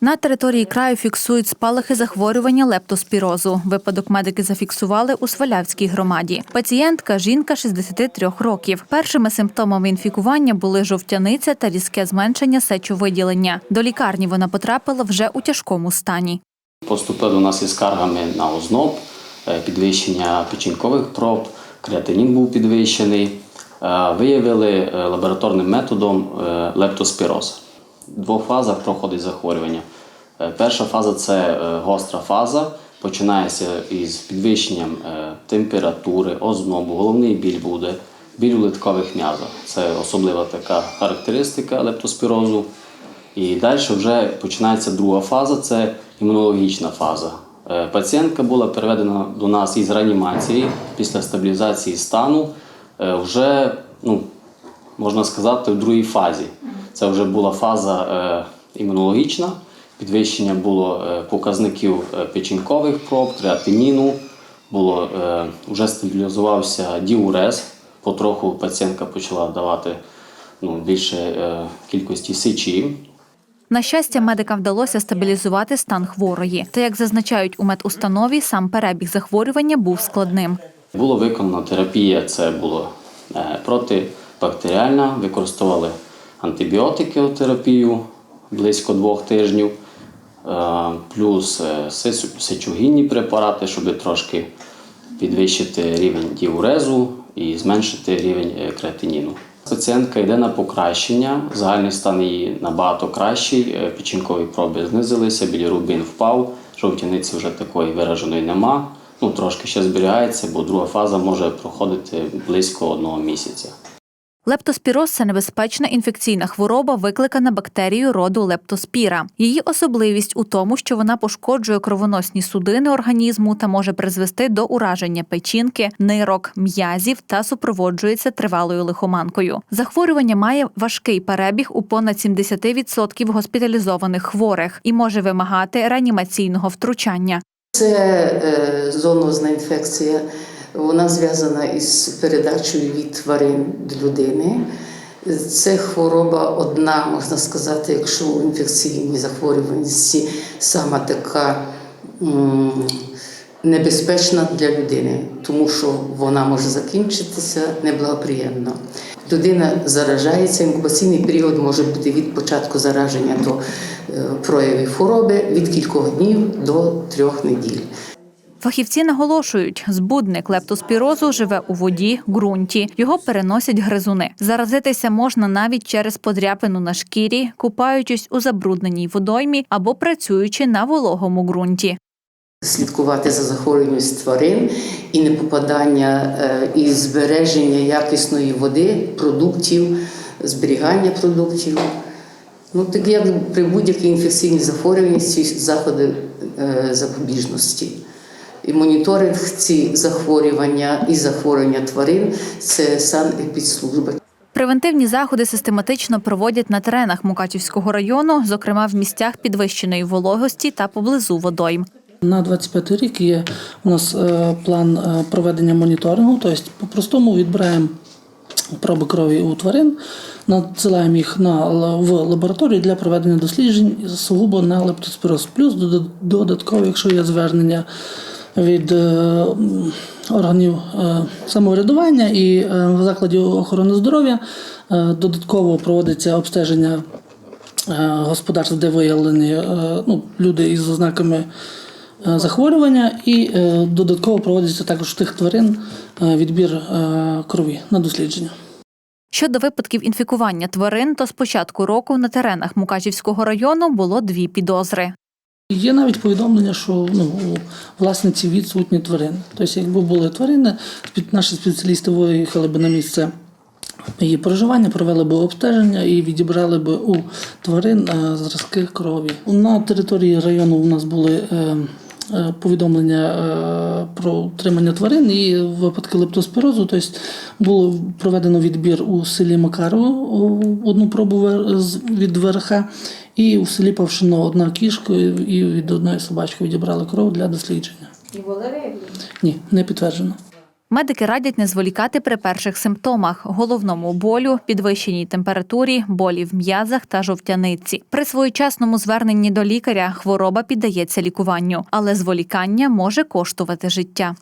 На території краю фіксують спалахи захворювання лептоспірозу. Випадок медики зафіксували у Свалявській громаді. Пацієнтка жінка 63 років. Першими симптомами інфікування були жовтяниця та різке зменшення сечовиділення. До лікарні вона потрапила вже у тяжкому стані. Поступили до нас із скаргами на озноб, е, підвищення печінкових проб, креатинін був підвищений. Е, Виявили е, лабораторним методом лептоспіроз. Двох фазах проходить захворювання. Е, Перша фаза це е, гостра фаза, починається із підвищенням е, температури, ознобу, головний біль буде, біль у литкових м'язах. Це особлива така характеристика лептоспірозу. І далі вже починається друга фаза це імунологічна фаза. Пацієнтка була переведена до нас із реанімації після стабілізації стану. Вже, ну, можна сказати, в другій фазі. Це вже була фаза е, імунологічна, підвищення було е, показників е, печінкових проб, креатиніну, було, вже стабілізувався діурез, потроху пацієнтка почала давати ну, більше кількості сечі. На щастя, медикам вдалося стабілізувати стан хворої. Та як зазначають у медустанові, сам перебіг захворювання був складним. Була виконана терапія, це було е, протибактеріальна, використовували антибіотики близько двох тижнів, е, плюс е, сечогінні препарати, щоб трошки підвищити рівень діурезу і зменшити рівень е, креатиніну. Пацієнтка йде на покращення, загальний стан її набагато кращий, печінкові проби знизилися, білірубін впав, жовтяниці вже такої вираженої нема. Ну, трошки ще зберігається, бо друга фаза може проходити близько одного місяця. Лептоспіроз це небезпечна інфекційна хвороба, викликана бактерією роду лептоспіра. Її особливість у тому, що вона пошкоджує кровоносні судини організму та може призвести до ураження печінки, нирок, м'язів та супроводжується тривалою лихоманкою. Захворювання має важкий перебіг у понад 70% госпіталізованих хворих і може вимагати реанімаційного втручання. Це е, зоонозна інфекція. Вона зв'язана із передачею від тварин до людини. Це хвороба одна, можна сказати, якщо у інфекційній захворюваності сама така небезпечна для людини, тому що вона може закінчитися неблагоприємно. Людина заражається, інкубаційний період може бути від початку зараження до е, проявів хвороби від кількох днів до трьох неділь. Фахівці наголошують, збудник лептоспірозу живе у воді, ґрунті. Його переносять гризуни. Заразитися можна навіть через подряпину на шкірі, купаючись у забрудненій водоймі або працюючи на вологому ґрунті. слідкувати за захворюваністю тварин і не попадання е, і збереження якісної води, продуктів, зберігання продуктів. Ну, так як при будь-якій інфекційній захворюваності заходи е, запобіжності. І моніторинг ці захворювання і захворювання тварин це санепідслужба. Превентивні заходи систематично проводять на теренах Мукачівського району, зокрема в місцях підвищеної вологості та поблизу водойм. На 25 рік є у нас е, план е, проведення моніторингу. Тобто, по-простому відбираємо проби крові у тварин, надсилаємо їх на, в лабораторію для проведення досліджень сугубо на лептоспіроз. Плюс додат- додатково, якщо є звернення від е, органів е, самоврядування і е, закладів охорони здоров'я, додатково проводиться обстеження господарств, де виявлені ну, люди із ознаками захворювання, і додатково проводиться також тих тварин відбір крові на дослідження. Щодо випадків інфікування тварин, то з початку року на теренах Мукачівського району було дві підозри. Є навіть повідомлення, що ну, у власниці відсутні тварини. Тобто, якби були тварини, наші спеціалісти виїхали б на місце її проживання, провели б обстеження і відібрали б у тварин е, зразки крові. На території району у нас були е, повідомлення е, про утримання тварин і випадки лептоспірозу. Тобто було проведено відбір у селі Макарово одну пробу від верха, і у селі Павшино одна кішка і від одної собачки відібрали кров для дослідження. І були виявлені? Ні, не підтверджено. Медики радять не зволікати при перших симптомах: головному болю, підвищеній температурі, болі в м'язах та жовтяниці. При своєчасному зверненні до лікаря хвороба піддається лікуванню, але зволікання може коштувати життя.